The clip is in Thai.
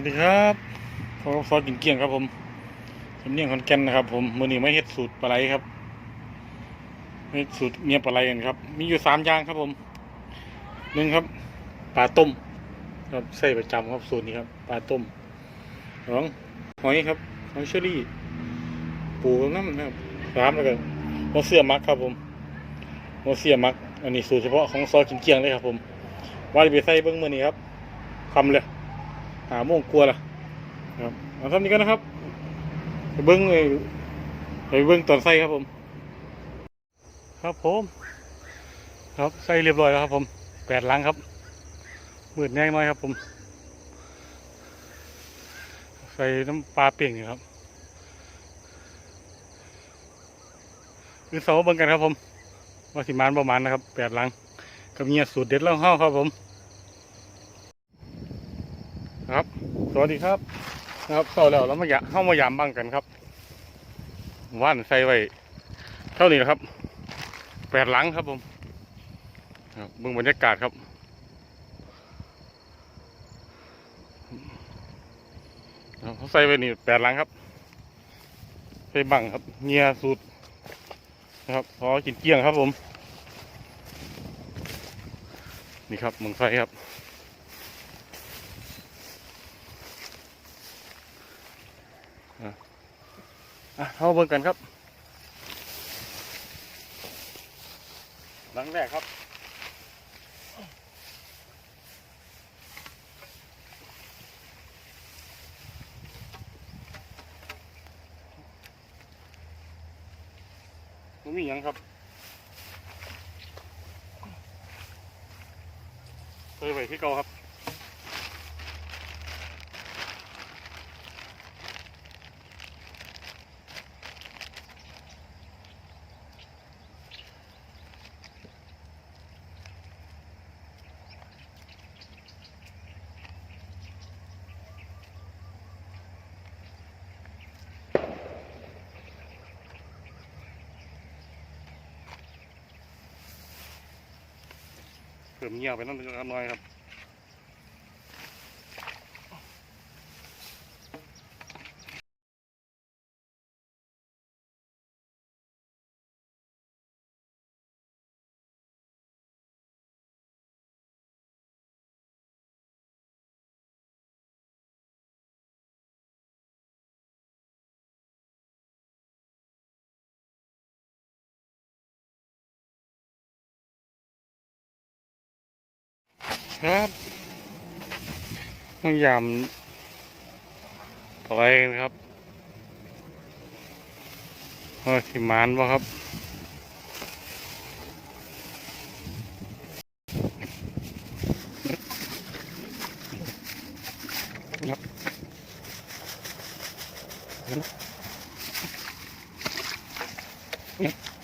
กัสดีครับซอสกินเกียงครับผมสำเนียงขอนแก่นนะครับ ผมมือนี้ไม่เฮ็ดสูตรปลาไหลครับเฮ็ดสูตรเมียปลาไหลกันครับ มีอยู่สามอย่างครับผมหนึ่งครับปลาต้มครับใส่ประจำครับสูตรนี้ครับปลาต้มสองหอยครับหอยเชอรี่ ปูน้ำนะครับสามแล้วก็หัวเสือมักครับผมหัวเสือมัก อันนี้สูตรเฉพาะของซอสกินเกียงเลยครับ ผมว่าจะไปใส่เบิ้งมือนี้ครับคำเลย หาโมงกลัวล่ะครับเอาทำนี้กันนะครับไปเบิ้งเลยไปเบิ้งตอนใส่ครับผม ครับผม ครับใส่เรียบร้อยแล้วครับ ผมแปดลังครับมืดแน่น้อยครับ ผม ใส่น้ำปลาเป่งนี่ครับคือเสาเบิ่งกันครับ ผมว่าสิมานประมาณนะครับแปดลังกับเงียสูตรเด็ดแล้วเข้าครับผม ครับ สวัสดีครับนะครับเสาแล้วเรามาอยาเข้ามายามบ้างกันครับว่านใส่ไว้เท่านี้แหละครับแปดหลังครับผมครับเบิ่งบรรยากาศครับเขาใส่ไว้นี่แปดหลังครับใส่บังครับเงียสูตรนะครับพอกินเกลี้ยงครับผม นี่ครับมืองไฟครับ อะเข้าเบิ่งกันครับ หลังแรกครับมันมีหยังครับเคยไปที่เก่าครับ เพิ่มเงียบไปนั่นนิดหน่อยครับ ครับต้องยำต่อยครับเฮ้ยสิมานปะครับครับครับ